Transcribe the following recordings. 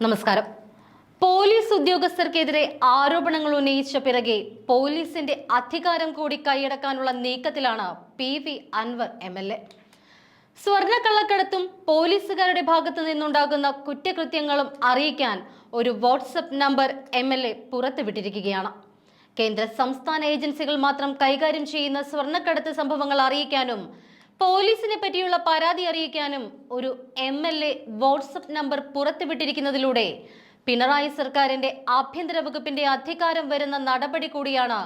നമസ്കാരം. പോലീസ് ഉദ്യോഗസ്ഥർക്കെതിരെ ആരോപണങ്ങൾ ഉന്നയിച്ച പിറകെ പോലീസിന്റെ അധികാരം കൂടി കൈയടക്കാനുള്ള നീക്കത്തിലാണ് P V Anvar M L A. സ്വർണക്കള്ളക്കടത്തും പോലീസുകാരുടെ ഭാഗത്തു നിന്നുണ്ടാകുന്ന കുറ്റകൃത്യങ്ങളും അറിയിക്കാൻ ഒരു WhatsApp number M L A പുറത്തുവിട്ടിരിക്കുകയാണ്. കേന്ദ്ര സംസ്ഥാന ഏജൻസികൾ മാത്രം കൈകാര്യം ചെയ്യുന്ന സ്വർണക്കടത്ത് സംഭവങ്ങൾ അറിയിക്കാനും പോലീസിനെ പറ്റിയുള്ള പരാതി അറിയിക്കാനും ഒരു M L A WhatsApp number പുറത്തുവിട്ടിരിക്കുന്നതിലൂടെ Pinarayi സർക്കാരിന്റെ ആഭ്യന്തര വകുപ്പിന്റെ അധികാരം വരുന്ന നടപടി കൂടിയാണ്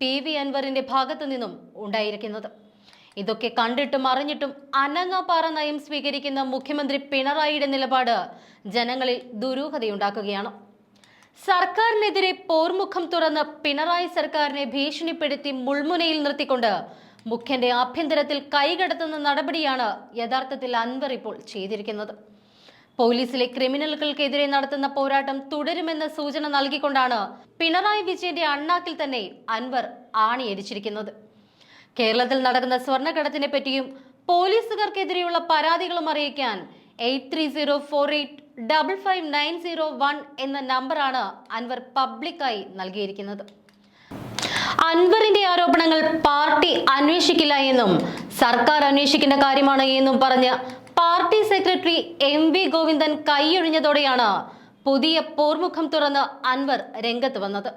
പി വി അൻവറിന്റെ ഭാഗത്തു നിന്നും ഉണ്ടായിരിക്കുന്നത്. ഇതൊക്കെ കണ്ടിട്ടും അറിഞ്ഞിട്ടും അനങ്ങാപ്പാറ നയം സ്വീകരിക്കുന്ന മുഖ്യമന്ത്രി പിണറായിയുടെ നിലപാട് ജനങ്ങളിൽ ദുരൂഹതയുണ്ടാക്കുകയാണ്. സർക്കാരിനെതിരെ പോർമുഖം തുറന്ന് പിണറായി സർക്കാരിനെ ഭീഷണിപ്പെടുത്തി മുൾമുനയിൽ നിർത്തിക്കൊണ്ട് മുഖ്യന്റെ ആഭ്യന്തരത്തിൽ കൈകടത്തുന്ന നടപടിയാണ് യഥാർത്ഥത്തിൽ അൻവർ ഇപ്പോൾ ചെയ്തിരിക്കുന്നത്. പോലീസിലെ ക്രിമിനലുകൾക്കെതിരെ നടത്തുന്ന പോരാട്ടം തുടരുമെന്ന സൂചന നൽകിക്കൊണ്ടാണ് പിണറായി വിജയന്റെ അണ്ണാക്കിൽ തന്നെ അൻവർ ആണിയടിച്ചിരിക്കുന്നത്. കേരളത്തിൽ നടക്കുന്ന സ്വർണക്കടത്തിനെ പറ്റിയും പോലീസുകാർക്കെതിരെയുള്ള പരാതികളും അറിയിക്കാൻ eight three zero four eight double five nine zero one എന്ന നമ്പറാണ് അൻവർ പബ്ലിക്കായി നൽകിയിരിക്കുന്നത്. അൻവറിന്റെ ആരോപണങ്ങൾ പാർട്ടി അന്വേഷിക്കില്ല എന്നും സർക്കാർ അന്വേഷിക്കേണ്ട കാര്യമാണ് എന്നും പറഞ്ഞ് party secretary M V Govindan കൈയൊഴിഞ്ഞതോടെയാണ് പുതിയ പോർമുഖം തുറന്ന് അൻവർ രംഗത്ത് വന്നത്.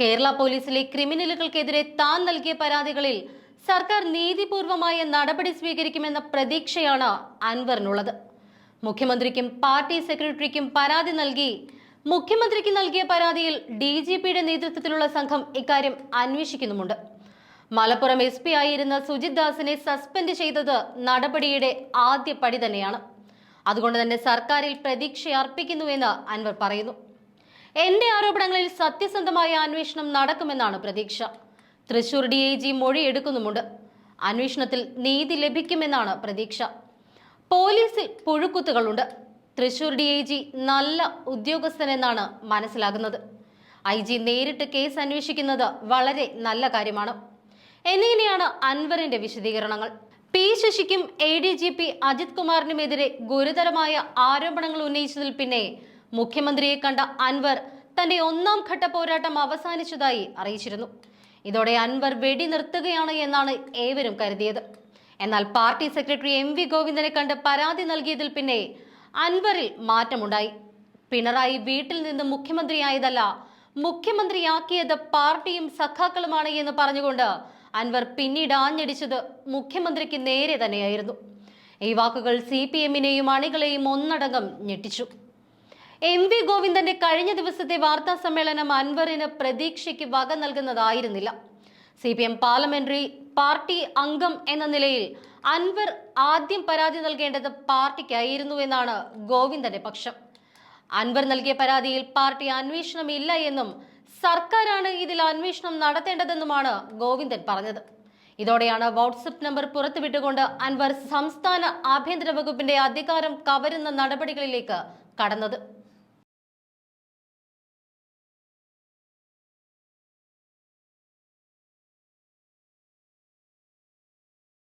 കേരള പോലീസിലെ ക്രിമിനലുകൾക്കെതിരെ താൻ നൽകിയ പരാതികളിൽ സർക്കാർ നീതിപൂർവമായ നടപടി സ്വീകരിക്കുമെന്ന പ്രതീക്ഷയാണ് അൻവറിനുള്ളത്. മുഖ്യമന്ത്രിക്കും പാർട്ടി സെക്രട്ടറിക്കും പരാതി നൽകി മുഖ്യമന്ത്രിക്ക് നൽകിയ പരാതിയിൽ ഡി ജി പിയുടെ നേതൃത്വത്തിലുള്ള സംഘം ഇക്കാര്യം അന്വേഷിക്കുന്നുമുണ്ട്. മലപ്പുറം എസ് പി ആയിരുന്ന സുജിത് ദാസിനെ സസ്പെൻഡ് ചെയ്തത് നടപടിയുടെ ആദ്യ പടി തന്നെയാണ്. അതുകൊണ്ട് തന്നെ സർക്കാരിൽ പ്രതീക്ഷ അർപ്പിക്കുന്നുവെന്ന് അൻവർ പറയുന്നു. എന്റെ ആരോപണങ്ങളിൽ സത്യസന്ധമായ അന്വേഷണം നടക്കുമെന്നാണ് പ്രതീക്ഷ. തൃശൂർ ഡി ഐ ജി മൊഴി എടുക്കുന്നുമുണ്ട് അന്വേഷണത്തിൽ നീതി ലഭിക്കുമെന്നാണ് പ്രതീക്ഷ. പോലീസിൽ പുഴുക്കുത്തുകളുണ്ട്. തൃശൂർ ഡി ഐ ജി നല്ല ഉദ്യോഗസ്ഥനെന്നാണ് മനസ്സിലാകുന്നത്. ഐ ജി നേരിട്ട് കേസ് അന്വേഷിക്കുന്നത് വളരെ നല്ല കാര്യമാണ്. എന്നിങ്ങനെയാണ് അൻവറിന്റെ വിശദീകരണങ്ങൾ? P ശശിക്കും A D G P Ajith കുമാറിനുമെതിരെ ഗുരുതരമായ ആരോപണങ്ങൾ ഉന്നയിച്ചതിൽ പിന്നെ മുഖ്യമന്ത്രിയെ കണ്ട അൻവർ തന്റെ ഒന്നാം ഘട്ട പോരാട്ടം അവസാനിച്ചതായി അറിയിച്ചിരുന്നു. ഇതോടെ അൻവർ വെടി നിർത്തുകയാണ് എന്നാണ് ഏവരും കരുതിയത്. എന്നാൽ പാർട്ടി സെക്രട്ടറി എം വി ഗോവിന്ദനെ കണ്ട് പരാതി നൽകിയതിൽ പിന്നെ അൻവറിൽ മാറ്റമുണ്ടായി. പിണറായി വീട്ടിൽ നിന്ന് മുഖ്യമന്ത്രിയായതല്ല മുഖ്യമന്ത്രിയാക്കിയത് പാർട്ടിയും സഖാക്കളുമാണ് എന്ന് പറഞ്ഞുകൊണ്ട് അൻവർ പിന്നീട് ആഞ്ഞടിച്ചത് മുഖ്യമന്ത്രിക്ക് നേരെ തന്നെയായിരുന്നു. ഈ വാക്കുകൾ സി പി എമ്മിനെയും അണികളെയും ഒന്നടങ്കം ഞെട്ടിച്ചു. എം വി ഗോവിന്ദന്റെ കഴിഞ്ഞ ദിവസത്തെ വാർത്താ സമ്മേളനം അൻവറിന് പ്രതീക്ഷയ്ക്ക് വക നൽകുന്നതായിരുന്നില്ല. C P M parliamentary party അംഗം എന്ന നിലയിൽ അൻവർ ആദ്യം പരാതി നൽകേണ്ടത് പാർട്ടിക്കായിരുന്നു എന്നാണ് ഗോവിന്ദന്റെ പക്ഷം. അൻവർ നൽകിയ പരാതിയിൽ പാർട്ടി അന്വേഷണമില്ല എന്നും സർക്കാരാണ് ഇതിൽ അന്വേഷണം നടത്തേണ്ടതെന്നുമാണ് ഗോവിന്ദൻ പറഞ്ഞത്. ഇതോടെയാണ് വാട്സപ്പ് നമ്പർ പുറത്തുവിട്ടുകൊണ്ട് അൻവർ സംസ്ഥാന ആഭ്യന്തര വകുപ്പിന്റെ അധികാരം കവരുന്ന നടപടികളിലേക്ക് കടന്നത്.